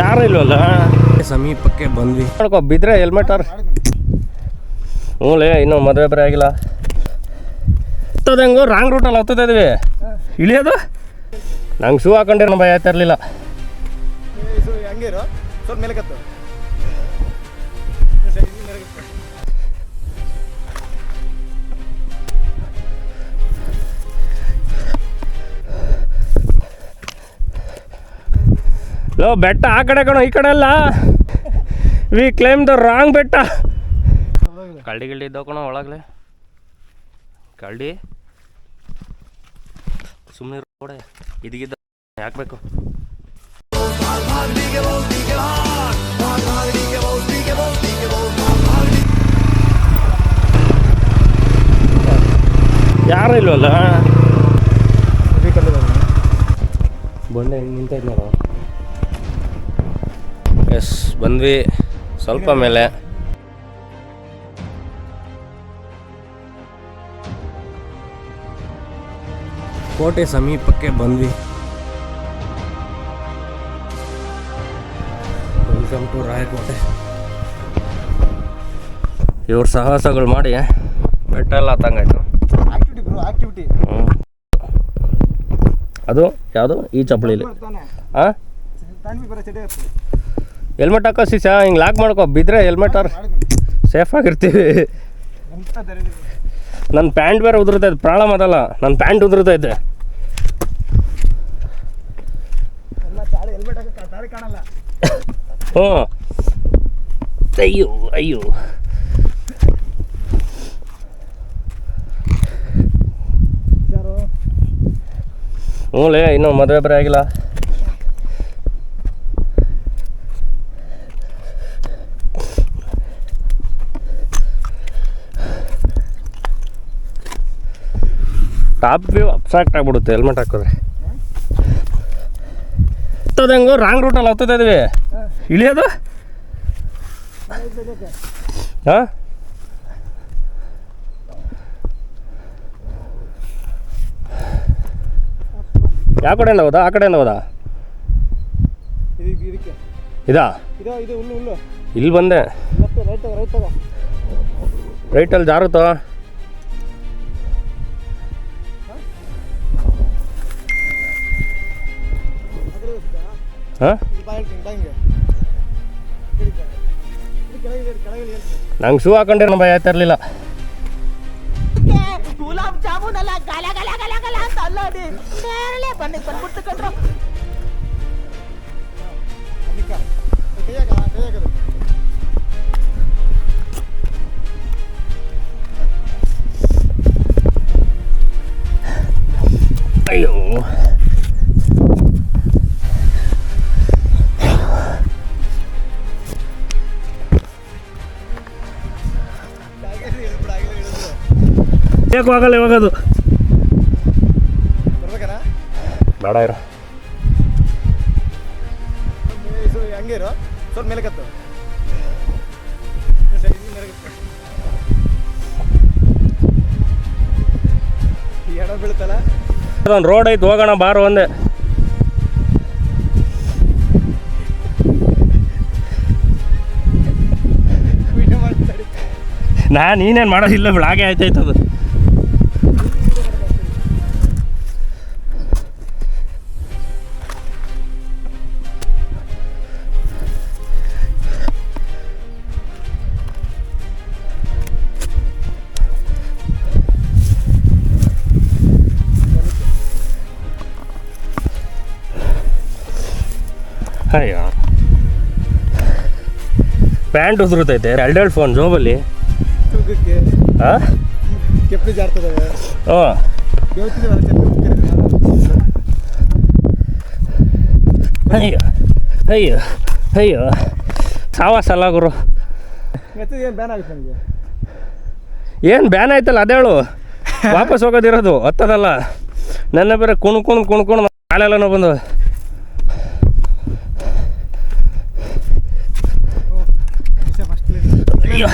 ಯಾರು ಇಲ್ವಲ್ಲ? ಸಮೀಪಕ್ಕೆ ಬಂದ್ವಿ. ನೋಡ್ಕೊ ಬಿದ್ರೆ ಹೆಲ್ಮೆಟ್ ಅವ್ರ ಹ್ಞೂ ಲೇ ಇನ್ನೂ ಮದುವೆ ಬರೀ ಆಗಿಲ್ಲ. ಹತ್ತದಂಗೂ ಹೆಂಗೋ ರಾಂಗ್ ರೂಟಲ್ಲಿ ಹತ್ತದ ಇದ್ವಿ. ಇಳಿಯೋದು? ನಂಗೆ ಶೂ ಹಾಕೊಂಡಿರೋ ಭಯ ಆಯ್ತಾ ಇರಲಿಲ್ಲ. ಸ್ವಲ್ಪ ಮೇಲೆ ಲೋ ಬೆಟ್ಟ ಆ ಕಡೆ ಕಣೋ ಈ ಕಡೆ ಅಲ್ಲ. ವಿ ಕ್ಲೈಮ್ ದ ರಾಂಗ್ ಬೆಟ್ಟ. ಕಳ್ಳಿ ಗಿಳ್ಳಿ ಇದ್ದಾವ ಕಣೋ ಒಳಗಲೆ. ಕಳ್ಳಿ. ಸುಮ್ಮನೆ ರೋಡೆ ಇದಕ್ಕಿದ್ದ ಯಾಕಬೇಕು ಯಾರು ಇಲ್ವಲ್ಲ? ಬಂಡೆ ಹಿಂಗೆ ನೋಡು ಎಸ್ ಬಂದ್ವಿ ಸ್ವಲ್ಪ ಮೇಲೆ. ಕೋಟೆ ಸಮೀಪಕ್ಕೆ ಬಂದ್ವಿ. Welcome to Rayakote. ಇವ್ರ ಸಾಹಸಗಳು ಮಾಡಿ ಬೆಟ್ಟ ಎಲ್ಲ ಹತ್ತಂಗಾಯ್ತು ಹ್ಞೂ ಅದು ಯಾವುದು? ಈ ಬರ್ತಾನೆ ಹಾಂ ಹೆಲ್ಮೆಟ್ ಹಾಕೋ ಸಿಸ ಹಿಂಗೆ ಲಾಕ್ ಮಾಡ್ಕೊ ಬಿದ್ದರೆ ಹೆಲ್ಮೆಟ್ ಅವ್ರು ಸೇಫಾಗಿರ್ತೀವಿ ನನ್ನ ಪ್ಯಾಂಟ್ ಬೇರೆ ಉದುರ್ತೈತೆ ಪ್ರಾಬ್ಲಮ್ ಅದಲ್ಲ. ನನ್ನ ಪ್ಯಾಂಟ್ ಉದುರ್ತೈತೆ ಹ್ಞೂ ಅಯ್ಯೋ ಅಯ್ಯೋ. ಹ್ಞೂ ಲೇ, ಇನ್ನೂ ಮದುವೆ ಬರೀ ಆಗಿಲ್ಲ. ಟಾಪ್ ವ್ಯೂ ಅಬ್ಸ್ಟ್ರಾಕ್ಟ್ ಆಗ್ಬಿಡುತ್ತೆ ಹೆಲ್ಮೆಟ್ ಹಾಕಿದ್ರೆ. ಹತ್ತದ ಹೆಂಗೋ ರಾಂಗ್ ರೂಟಲ್ಲಿ ಹತ್ತದ ಇದ್ವಿ. ಇಳಿಯೋದು? ಹಾಂ? ಯಾವ ಕಡೆಯಿಂದ ಹೋದಾ? ಆ ಕಡೆಯಿಂದ ಹೋದಾ? ಇದಾ ಇಲ್ಲಿ ಬಂದೆ. ರೈಟಲ್ಲಿ ಜಾರುತ್ತೋ? ನಂಗೆ ಶೂ ಹಾಕೊಂಡಿರೋ ಭಯ ಆಯ್ತಾ ಇರಲಿಲ್ಲ ಗುಲಾಬ್ ಜಾಮೂನ್ ಅಲ್ಲ ಗಲ ಗಲ ಗಲ ಗಲ ಅಂತ ಅಲ್ಲ ಅಡಿ ನೇರಳೆ ಬನ್ನಿ ಬಂದ್ಬಿಡ್ತು ಕಣ್ರು. ಯಾಕೆ ಆಗಲ್ಲ ಇವಾಗ ಅದು. ಬೇಡ ಇರೋ. ಹಂಗೆ ಇರೋ. ಸ್ವಲ್ಪ ಮೇಲೆ ಕತ್ತು. ಎಡ ಬೀಳ್ತಲ್ಲ ಅದೊಂದು ರೋಡ್ ಐತೆ ಹೋಗೋಣ ಬಾರು ಒಂದೇ. ನಾನು ನೀನೇನು ಮಾಡೋದಿಲ್ಲ ಬಿಡು ಹಾಗೆ ಆಯ್ತಾಯ್ತು ಅದು. ಅಯ್ಯೋ ಪ್ಯಾಂಟ್ ಎರಡು ಎರಡು ಫೋನ್ ಜೋಬಲ್ಲಿ. ಹಾಂ ಅಯ್ಯೋ ಅಯ್ಯೋ ಅಯ್ಯೋ. ಸಾವಾಸ ಅಲ್ಲ ಗುರು. ಏನು ಬ್ಯಾನ್ ಆಯ್ತಲ್ಲ ಅದೇ ಹೇಳು. ವಾಪಸ್ ಹೋಗೋದಿರೋದು ಹತ್ತದಲ್ಲ ನನ್ನ ಬೇರೆ ಕುಣ್ಕೊಂಡು ಕುಣ್ಕೊಂಡು ಕಾಲೆಲ್ಲ ಬಂದು ವಿಷಯ ಫಸ್ಟ್ ಅಯ್ಯೋ.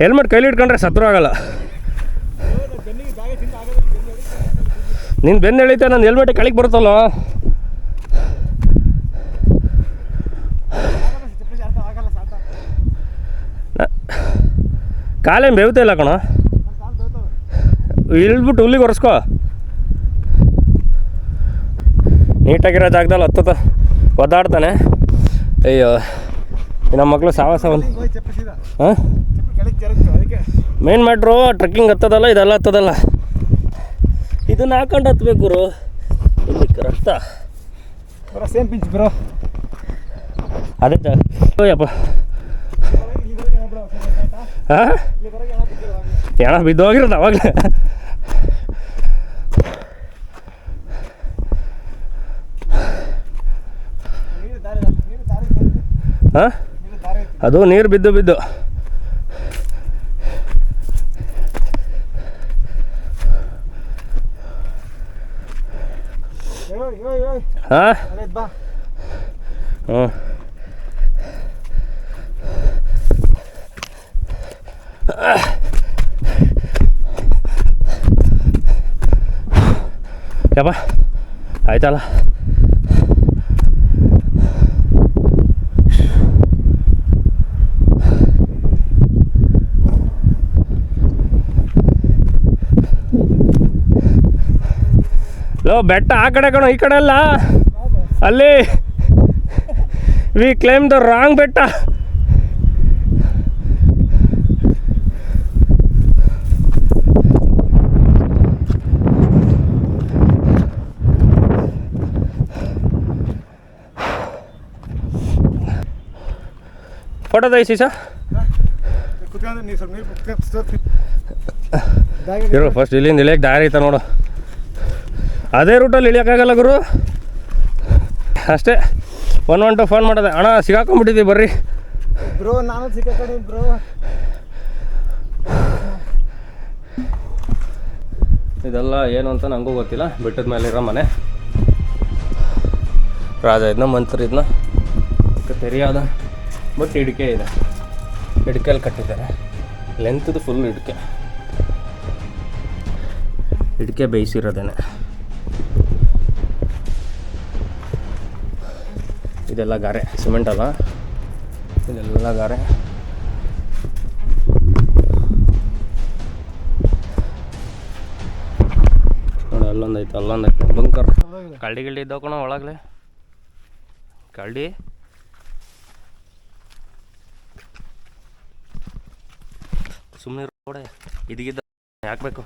ಹೆಲ್ಮೆಟ್ ಕೈಲಿ ಇಟ್ಕೊಂಡ್ರೆ ಸತ್ರ ಆಗಲ್ಲ. ನೀನು ಬೆನ್ನು ಎಳಿತೆ ನನ್ನ ಹೆಲ್ಮೆಟ್ ಕೆಳಗೆ ಬರುತ್ತಲ್ಲ? ಕಾಲೇನು ಬೇವುತ್ತೆ ಇಲ್ಲ ಕಣ. ಇಳ್ಬಿಟ್ಟು ಹುಲ್ಲಿಗೆ ಒರೆಸ್ಕೋ. ನೀಟಾಗಿರೋ ಜಾಗದಲ್ಲಿ ಹತ್ತದ ಒದ್ದಾಡ್ತಾನೆ. ಅಯ್ಯೋ ನಮ್ಮ ಮಕ್ಕಳು ಚಪ್ಪಲಿ ಹಾಂ ಮೇನ್ ಮಾಡ್ರು ಟ್ರೆಕ್ಕಿಂಗ್ ಹತ್ತದಲ್ಲ ಇದೆಲ್ಲ ಹತ್ತದಲ್ಲ. ಇದನ್ನ ಹಾಕೊಂಡು ಹತ್ಬೇಕು ಗುರು. ಇಲ್ಲಿ ಕರೆಕ್ಟ ಸೇಮ್ ಪಿಂಚ್ ಬ್ರೋ. ಅದೇ ಆಯ್ತಾ ಹಾಂ ಏನ ಬಿದ್ದೋಗಿರೋದು ಅವಾಗಲೇ ನೀರು ದಾರಿ ಇಲ್ಲ. ನೀರು ದಾರಿ ಐತೆ. ಹಾಂ? ಅದು ನೀರು ಬಿದ್ದು ಬಿದ್ದು. ಹಾಂ? ಹ್ಞೂ ಯಪ್ಪ ಆಯ್ತಲ್ಲ? ಲೋ ಬೆಟ್ಟ ಆ ಕಡೆ ಕಣೋ ಈ ಕಡೆ ಅಲ್ಲ. ಅಲ್ಲಿ. ವಿ ಕ್ಲೈಮ್ ದ ರಾಂಗ್ ಬೆಟ್ಟ. ಫೋಟೋ ತೆಗಿಸಿ ಸರ್ ಇರೋ ಫಸ್ಟ್ ಇಲ್ಲಿಂದ ಇಳಿಯಕ್ಕೆ ದಾರಿ ಐತ ನೋಡು. ಅದೇ ರೂಟಲ್ಲಿ ಇಳಿಯೋಕ್ಕಾಗಲ್ಲ ಗುರು. ಅಷ್ಟೇ. ಒನ್ ಒನ್ ಟು ಫೋನ್ ಮಾಡೋದೆ. ಅಣ್ಣ ಸಿಗಾಕೊಂಡ್ಬಿಟ್ಟಿದ್ದೀವಿ ಬರ್ರಿ. ಬ್ರೋ ನಾನು ಸಿಕ್ಕಾಕೊಂಡಿ ಬ್ರೋ. ಇದೆಲ್ಲ ಏನು ಅಂತ ನನಗೂ ಗೊತ್ತಿಲ್ಲ. ಬೆಟ್ಟದ ಮೇಲೆ ಇರೋ ಮನೆ. ರಾಜ ಇದನ್ನ ಮಂತ್ರ ಇದನ್ನ ತೆರೆಯಾದ ಬಟ್ ಇಡಿಕೆ ಇದೆ. ಇಡಿಕೆಯಲ್ಲಿ ಕಟ್ಟಿದ್ದಾರೆ. ಲೆಂತ್ದು ಫುಲ್ ಇಡಿಕೆ. ಇಡಿಕೆ ಬೇಯಿಸಿರೋದೇನೆ. ಇದೆಲ್ಲ ಗಾರೆ, ಸಿಮೆಂಟ್ ಅಲ್ಲ ಇದೆಲ್ಲ ಗಾರೆ. ನೋಡಿ ಅಲ್ಲೊಂದೈತೆ ಅಲ್ಲೊಂದೈತೆ ಬಂಕರ್ ಕಳ್ಳಿ ಗಿಳ್ಳಿ ಇದ್ದಾವ ಕಣ ಒಳಗಡೆ ಕಳ್ಳಿ. ಸುಮ್ಮನೆ ರೋಡೆ ಇದಿಗಿದ್ದ ಹಾಕ್ಬೇಕು.